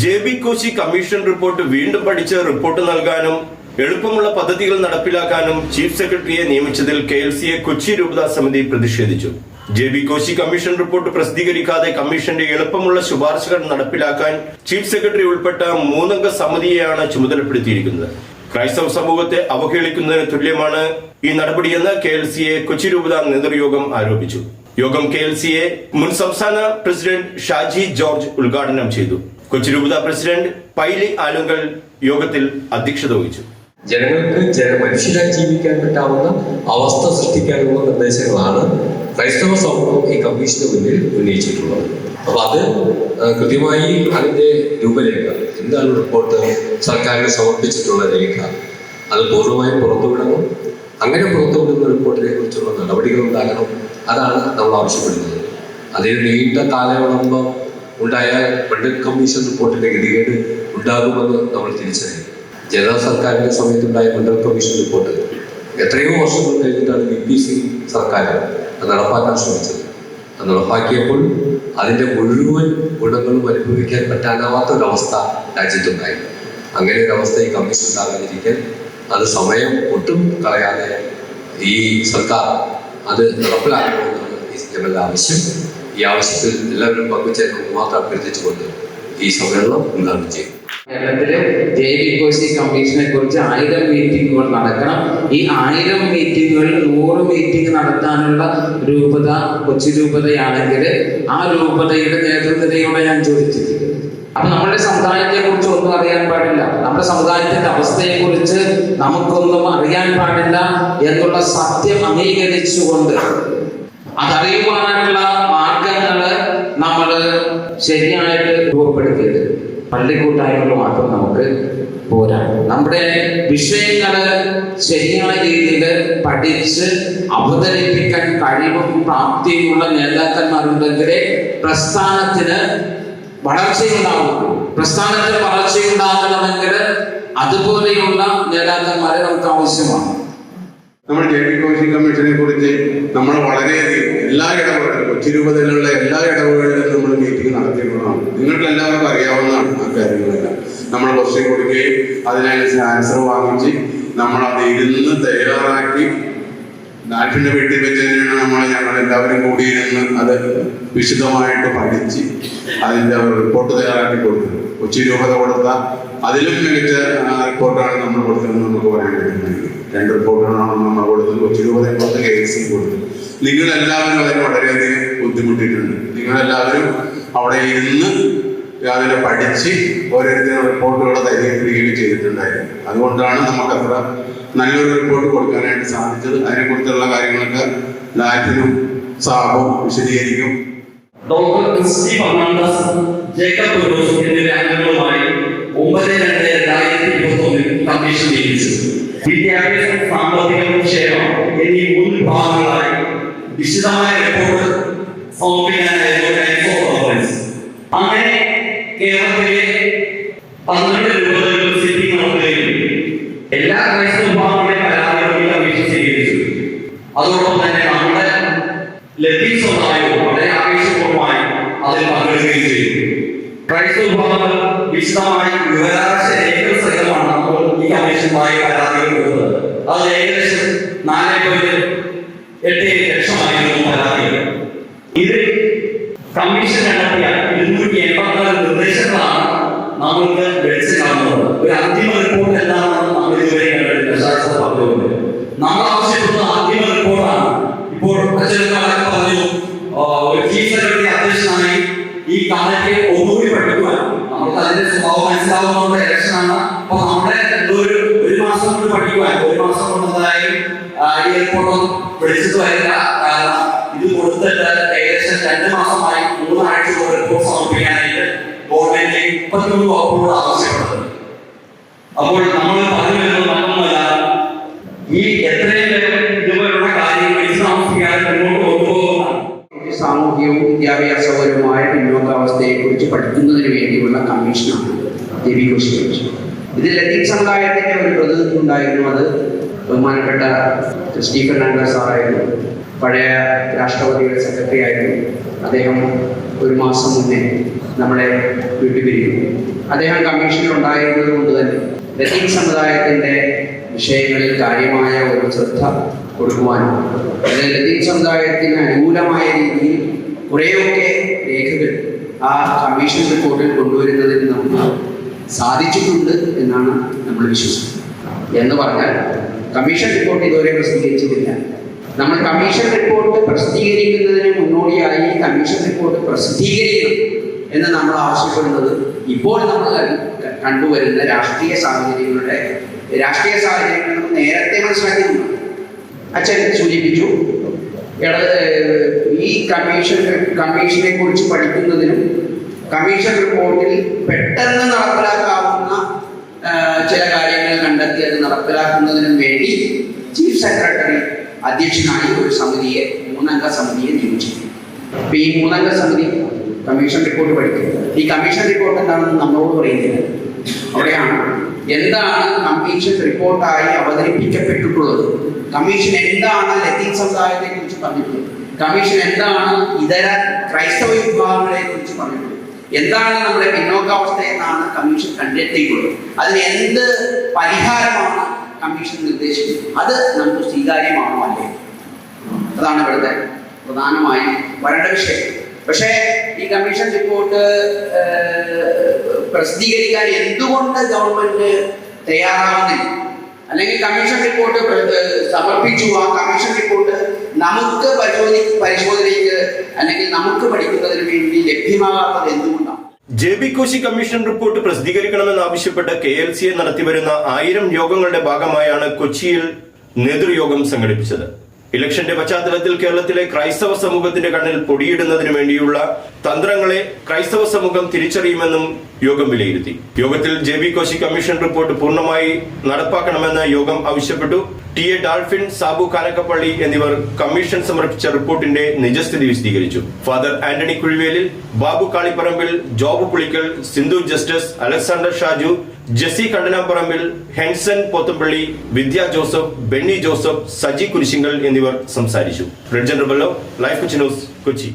J B Koshy commission report വീണ്ടും പഠിച്ച് report നൽകാനും എളുപ്പമുള്ള പദ്ധതികൾ നടപ്പിലാക്കാനും ചീഫ് സെക്രട്ടറിയെ നിയമിച്ചതിൽ കെ എൽ സിയെ കൊച്ചി രൂപതാ സമിതി പ്രതിഷേധിച്ചു. J B Koshy commission report പ്രസിദ്ധീകരിക്കാതെ കമ്മീഷന്റെ എളുപ്പമുള്ള ശുപാർശകൾ നടപ്പിലാക്കാൻ ചീഫ് സെക്രട്ടറി ഉൾപ്പെട്ട മൂന്നംഗ സമിതിയെയാണ് ചുമതലപ്പെടുത്തിയിരിക്കുന്നത്. ക്രൈസ്തവ സമൂഹത്തെ അവഹേളിക്കുന്നതിന് തുല്യമാണ് ഈ നടപടിയെന്ന് കെ എൽ സിയെ കൊച്ചി രൂപതാ നേതൃയോഗം ആരോപിച്ചു. യോഗം കെ എൽ സിയെ മുൻ സംസ്ഥാന പ്രസിഡന്റ് ഷാജി ജോർജ് ഉദ്ഘാടനം ചെയ്തു. കൊച്ചി രൂപത പ്രസിഡന്റ് പൈലി ആലുങ്കൽ യോഗത്തിൽ അധ്യക്ഷത വഹിച്ചു. ജനങ്ങൾക്ക് ജന മനുഷ്യരായി ജീവിക്കാൻ പറ്റാവുന്ന അവസ്ഥ സൃഷ്ടിക്കാനുള്ള നിർദ്ദേശങ്ങളാണ് ക്രൈസ്തവ സമൂഹം ഈ കമ്മീഷന് മുന്നിൽ ഉന്നയിച്ചിട്ടുള്ളത്. അപ്പൊ അത് കൃത്യമായി അതിന്റെ രൂപരേഖ എന്താണ് റിപ്പോർട്ട് സർക്കാരിന് സമർപ്പിച്ചിട്ടുള്ള രേഖ അത് പൂർണമായും പുറത്തുവിടണം അങ്ങനെ പുറത്തുവിടുന്ന റിപ്പോർട്ടിനെ കുറിച്ചുള്ള നടപടികൾ ഉണ്ടാകണം അതാണ് നമ്മൾ ആവശ്യപ്പെടുന്നത്. അതിന് നീണ്ട കാലയളമ്പം ഉണ്ടായ ബഡ്ജറ്റ് കമ്മീഷൻ റിപ്പോർട്ടിന്റെ ഗതികേട് ഉണ്ടാകുമെന്ന് നമ്മൾ തിരിച്ചറിയും ജനതാ സർക്കാരിന്റെ സമയത്തുണ്ടായ ബഡ്ജറ്റ് കമ്മീഷൻ റിപ്പോർട്ട് എത്രയോ വർഷങ്ങൾ കഴിഞ്ഞിട്ടാണ് ബി പി സി സർക്കാർ അത് നടപ്പാക്കാൻ ശ്രമിച്ചത്. അത് നടപ്പാക്കിയപ്പോൾ അതിന്റെ മുഴുവൻ ഗുണങ്ങളും അനുഭവിക്കാൻ പറ്റാനാവാത്ത ഒരവസ്ഥ രാജ്യത്തുണ്ടായി അങ്ങനെ ഒരു അവസ്ഥ ഈ കമ്മീഷൻ ഉണ്ടാകാതിരിക്കാൻ അത് സമയം ഒട്ടും കളയാതെ ഈ സർക്കാർ അത് നടപ്പിലാക്കണമെന്നാണ് ഞങ്ങളുടെ ആവശ്യം. ഈ ആവശ്യത്തിൽ എല്ലാവരും പങ്കുചേരണമെന്ന് മാത്രം അഭ്യർത്ഥിച്ചുകൊണ്ട് ഈ സമ്മേളനം ഉദ്ഘാടനം ചെയ്യും. കേരളത്തിലെ ജൈവികോശി കോശി കമ്മീഷനെ കുറിച്ച് ആയിരം മീറ്റിങ്ങുകൾ നടക്കണം. ഈ ആയിരം മീറ്റിങ്ങുകളിൽ നൂറ് മീറ്റിംഗ് നടത്താനുള്ള രൂപത കൊച്ചു രൂപതയാണെങ്കിൽ ആ രൂപതയുടെ നേതൃത്വതയോടെ ഞാൻ ചോദിച്ചിട്ടുണ്ട് അപ്പൊ നമ്മുടെ സമുദായത്തെ കുറിച്ച് ഒന്നും അറിയാൻ പാടില്ല. നമ്മുടെ സമുദായത്തിന്റെ അവസ്ഥയെ കുറിച്ച് നമുക്കൊന്നും അറിയാൻ പാടില്ല എന്നുള്ള സത്യം അംഗീകരിച്ചുകൊണ്ട് അതറിയുവാനുള്ള മാർഗങ്ങൾ നമ്മൾ ശരിയായിട്ട് രൂപപ്പെടുത്തിയത്. പള്ളിക്കൂട്ടായ്മകൾ മാത്രം നമുക്ക് പോരാ. നമ്മുടെ വിഷയങ്ങൾ ശരിയായ രീതിയിൽ പഠിച്ച് അവതരിപ്പിക്കാൻ കഴിവും പ്രാപ്തിയുമുള്ള നേതാക്കന്മാരുണ്ടെങ്കിലേ പ്രസ്ഥാനത്തിന് വളർച്ചയുണ്ടാവുള്ളൂ. പ്രസ്ഥാനത്തിന് വളർച്ചയുണ്ടാകണമെങ്കിൽ അതുപോലെയുള്ള നേതാക്കന്മാരെ നമുക്ക് ആവശ്യമാണ്. നമ്മൾ ജെ പി കമ്മീഷനെ കുറിച്ച് നമ്മൾ വളരെയധികം എല്ലാ ഇടപെടലും കൊച്ചി രൂപതയിലുള്ള എല്ലാ ഇടപെടലും നമ്മൾ മീറ്റിംഗ് നടത്തിയിട്ടുള്ളതാണ്. നിങ്ങൾക്ക് എല്ലാവർക്കും അറിയാവുന്നതാണ് ആ കാര്യങ്ങളെല്ലാം. നമ്മൾ ക്വസ്റ്റ്യൻ കൊടുക്കുകയും അതിനനുസരിച്ച് ആൻസർ വാങ്ങിച്ച് നമ്മൾ അത് ഇരുന്ന് തയ്യാറാക്കി നാട്ടിന്റെ വീട്ടിൽ വെച്ച് തന്നെയാണ് നമ്മൾ ഞങ്ങൾ എല്ലാവരും കൂടിയിരുന്ന് അത് വിശദമായിട്ട് പഠിച്ച് അതിന്റെ റിപ്പോർട്ട് തയ്യാറാക്കി കൊടുത്തത് കൊച്ചി രൂപത കൊടുത്ത അതിലും മികച്ച റിപ്പോർട്ടാണ് നമ്മൾ കൊടുത്തതെന്ന് നമുക്ക് പറയാൻ പറ്റുന്നത്. രണ്ട് റിപ്പോർട്ടുകളാണ് നമ്മൾ കൊടുത്തത്. കൊച്ചി രൂപത കൊടുത്ത് കെ എസ് സി കൊടുത്തത് നിങ്ങൾ എല്ലാവരും അതിന് വളരെയധികം ബുദ്ധിമുട്ടിയിട്ടുണ്ട്. നിങ്ങളെല്ലാവരും അവിടെ ഇരുന്ന് രാവിലെ പഠിച്ച് ഓരോരുത്തരും റിപ്പോർട്ടുകൾ തയ്യാറെടുക്കുകയും ചെയ്തിട്ടുണ്ടായിരുന്നു. അതുകൊണ്ടാണ് നമുക്ക് അത്ര നല്ലൊരു റിപ്പോർട്ട് കൊടുക്കാനായിട്ട് സാധിച്ചത്. അതിനെക്കുറിച്ചുള്ള കാര്യങ്ങളൊക്കെ ലാറ്റിനും സാബും വിശദീകരിക്കും. ഡോക്ടർ ക്രിസ്റ്റി ജേക്കബ് ഫിറോസ് വിദ്യാഭ്യാസം സാമ്പത്തികം ക്ഷേമം എന്നീ മൂന്ന് ഭാഗങ്ങളായി വിശദമായ റിപ്പോർട്ട് സമർപ്പിക്കാനായിരുന്നു കൈസോ കോൺഫറൻസ് അങ്ങനെ കേരളത്തിലെ പന്ത്രണ്ട് രൂപതകളിൽ സിറ്റിംഗ് നടത്തുകയും എല്ലാ ക്രൈസ്തവ വിഭാഗങ്ങളുടെയും പരാതികളും ഈ കമ്മീഷൻ സ്വീകരിച്ചു. അതോടൊപ്പം തന്നെ നമ്മുടെ ലത്തീൻ സമുദായവും വളരെ ആവേശപൂർവമായി അതിൽ പങ്കെടുക്കുകയും ചെയ്തു. ക്രൈസ്തവ വിഭാഗങ്ങൾ വിശദമായി വിവരാശ ഈ കമ്മീഷനുമായി പരാതികൾ കൊടുത്തത് അത് ഏകദേശം നാല് പോയിന്റ് എട്ട് ലക്ഷമായിരുന്നു പരാതികൾ. ഇത് കമ്മീഷൻ നടത്തിയ ഇരുന്നൂറ്റി എൺപത്തിനാല് നിർദ്ദേശങ്ങളാണ് നമ്മൾക്ക് വെളിച്ചം കാണുന്നത്. ഒരു അന്തിമ റിപ്പോർട്ട് എന്താണെന്ന് നമ്മൾ ഇതുവരെ കണ്ടിട്ടില്ല. ശാസ്ത്ര പറഞ്ഞുകൊണ്ട് നമ്മൾ ആവശ്യപ്പെടുന്ന അന്തിമ റിപ്പോർട്ടാണ് ഇപ്പോൾ പറഞ്ഞു ഒരു ചീഫ് സെക്രട്ടറി അധ്യക്ഷനായി ഈ പഠിക്കുവാൻ നമുക്ക് അതിന്റെ സ്വഭാവം മനസ്സിലാവുന്നതുകൊണ്ട് ആണ്. അപ്പൊ നമ്മുടെ ഒരു ഒരു മാസം കൊണ്ട് പഠിക്കുവാൻ ഒരു മാസം കൊണ്ട് എന്തായാലും വിളിച്ചിട്ട് വരില്ല. കാരണം ഇത് കൊടുത്തിട്ട് ഏകദേശം രണ്ട് മാസമായി മൂന്നാഴ്ച റിപ്പോർട്ട് സമർപ്പിക്കാനായിട്ട് ഗവൺമെന്റിന് മുപ്പത്തിമൂന്ന് വകുപ്പുകൾ ആവശ്യപ്പെട്ടത് അപ്പോൾ നമ്മൾ പറഞ്ഞു വരുന്നത് സാമൂഹികവും പിന്നോക്കാവസ്ഥയെക്കുറിച്ച് പിന്നോക്കാവസ്ഥയെ കുറിച്ച് പഠിക്കുന്നതിന് വേണ്ടിയുള്ള കമ്മീഷനാണ് ദേവി കോശി കമ്മീഷൻ ഇതിൽ ലത്തീൻ സമുദായത്തിന്റെ ഒരു പ്രതിനിധി ഉണ്ടായിരുന്നു അത് ബഹുമാനപ്പെട്ട സ്റ്റീഫൻ ആൻഡർ സാറായിരുന്നു. പഴയ രാഷ്ട്രപതിയുടെ സെക്രട്ടറി ആയിരുന്നു. അദ്ദേഹം ഒരു മാസം മുന്നേ നമ്മളെ വിട്ടുപിരിഞ്ഞു. അദ്ദേഹം കമ്മീഷനിൽ ഉണ്ടായിരുന്നത് കൊണ്ട് തന്നെ ലത്തീൻ സമുദായത്തിന്റെ വിഷയങ്ങളിൽ കാര്യമായ ഒരു ശ്രദ്ധ കൊടുക്കുവാനും ലത്തീൻ സമുദായത്തിന് അനുകൂലമായ കുറേയൊക്കെ രേഖകൾ ആ കമ്മീഷൻ റിപ്പോർട്ടിൽ കൊണ്ടുവരുന്നതിന് നമുക്ക് സാധിച്ചിട്ടുണ്ട് എന്നാണ് നമ്മൾ വിശ്വസിക്കുന്നത്. എന്ന് പറഞ്ഞാൽ കമ്മീഷൻ റിപ്പോർട്ട് ഇതുവരെ പ്രസിദ്ധീകരിച്ചിട്ടില്ല. നമ്മൾ കമ്മീഷൻ റിപ്പോർട്ട് പ്രസിദ്ധീകരിക്കുന്നതിന് മുന്നോടിയായി കമ്മീഷൻ റിപ്പോർട്ട് പ്രസിദ്ധീകരിക്കണം എന്ന് നമ്മൾ ആവശ്യപ്പെടുന്നത് ഇപ്പോൾ നമ്മൾ കണ്ടുവരുന്ന രാഷ്ട്രീയ സാഹചര്യങ്ങളുടെ രാഷ്ട്രീയ സാഹചര്യങ്ങൾ നേരത്തെ മനസ്സിലാക്കിയിട്ടുണ്ട്. അച്ഛൻ സൂചിപ്പിച്ചു ഈ കമ്മീഷൻ കമ്മീഷനെ കുറിച്ച് പഠിക്കുന്നതിനും കമ്മീഷൻ റിപ്പോർട്ടിൽ പെട്ടെന്ന് നടപ്പിലാക്കാവുന്ന ചില കാര്യങ്ങൾ കണ്ടെത്തി അത് നടപ്പിലാക്കുന്നതിനും വേണ്ടി ചീഫ് സെക്രട്ടറി അധ്യക്ഷനായി ഒരു സമിതിയെ മൂന്നംഗ സമിതിയെ നിയമിച്ചു അപ്പൊ ഈ മൂന്നംഗ സമിതി കമ്മീഷൻ റിപ്പോർട്ട് പഠിക്കുന്നത് ഈ കമ്മീഷൻ റിപ്പോർട്ട് എന്താണെന്ന് നമ്മളോട് പറയുന്നില്ല. അവിടെയാണ് എന്താണ് കമ്മീഷൻ റിപ്പോർട്ടായി അവതരിപ്പിക്കപ്പെട്ടിട്ടുള്ളത്? കമ്മീഷൻ എന്താണ് ലത്തീൻ സമുദായത്തെ കുറിച്ച് പറഞ്ഞിട്ടുള്ളത്? കമ്മീഷൻ എന്താണ് ഇതര ക്രൈസ്തവ വിഭാഗങ്ങളെ കുറിച്ച് പറഞ്ഞിട്ടുള്ളത്? എന്താണ് നമ്മുടെ പിന്നോക്കാവസ്ഥ എന്നാണ് കമ്മീഷൻ കണ്ടെത്തിയിട്ടുള്ളത്. അതിന് എന്ത് പരിഹാരമാണ് കമ്മീഷൻ നിർദ്ദേശിക്കുന്നത് അത് നമുക്ക് സ്വീകാര്യമാണോ അല്ലേ? അതാണ് ഇവിടുത്തെ പ്രധാനമായും വരേണ്ട വിഷയം. പക്ഷേ ഈ കമ്മീഷൻ റിപ്പോർട്ട് പ്രസിദ്ധീകരിക്കാൻ എന്തുകൊണ്ട് ഗവൺമെന്റ് തയ്യാറാവുന്നില്ല? അല്ലെങ്കിൽ കമ്മീഷൻ റിപ്പോർട്ട് സമർപ്പിച്ചു. ആ കമ്മീഷൻ റിപ്പോർട്ട് നമുക്ക് പരിശോധി പരിശോധനയ്ക്ക് അല്ലെങ്കിൽ നമുക്ക് പഠിക്കുന്നതിന് വേണ്ടി ലഭ്യമാകാത്തത് എന്തുകൊണ്ടാണ്? J B Koshy commission report പ്രസിദ്ധീകരിക്കണമെന്ന് ആവശ്യപ്പെട്ട് കെ എൽ സി എ നടത്തിവരുന്ന ആയിരം യോഗങ്ങളുടെ ഭാഗമായാണ് കൊച്ചിയിൽ നേതൃയോഗം സംഘടിപ്പിച്ചത്. ഇലക്ഷന്റെ പശ്ചാത്തലത്തിൽ കേരളത്തിലെ ക്രൈസ്തവ സമൂഹത്തിന്റെ കണ്ണിൽ പൊടിയിടുന്നതിന് വേണ്ടിയുള്ള തന്ത്രങ്ങളെ ക്രൈസ്തവ സമൂഹം തിരിച്ചറിയുമെന്നും യോഗം വിലയിരുത്തി. യോഗത്തിൽ J B Koshy commission report പൂർണമായി നടപ്പാക്കണമെന്ന് യോഗം ആവശ്യപ്പെട്ടു. T A Dolphin Sabu Kanakkappally എന്നിവർ കമ്മീഷൻ സമർപ്പിച്ച റിപ്പോർട്ടിന്റെ നിജസ്ഥിതി വിശദീകരിച്ചു. Father Antony Kuzhivelil Babu Kalipparambil Job Pulickal Sindhu Justice Alexander Shaju Jessy Kannanaparambil Henson Pothampally Vidya Joseph Benny Joseph Saji Kurisinkal എന്നിവർ സംസാരിച്ചു. റെഡ് ജനറബല്ലോ ലൈഫ് കൊച്ചി ന്യൂസ് കൊച്ചി.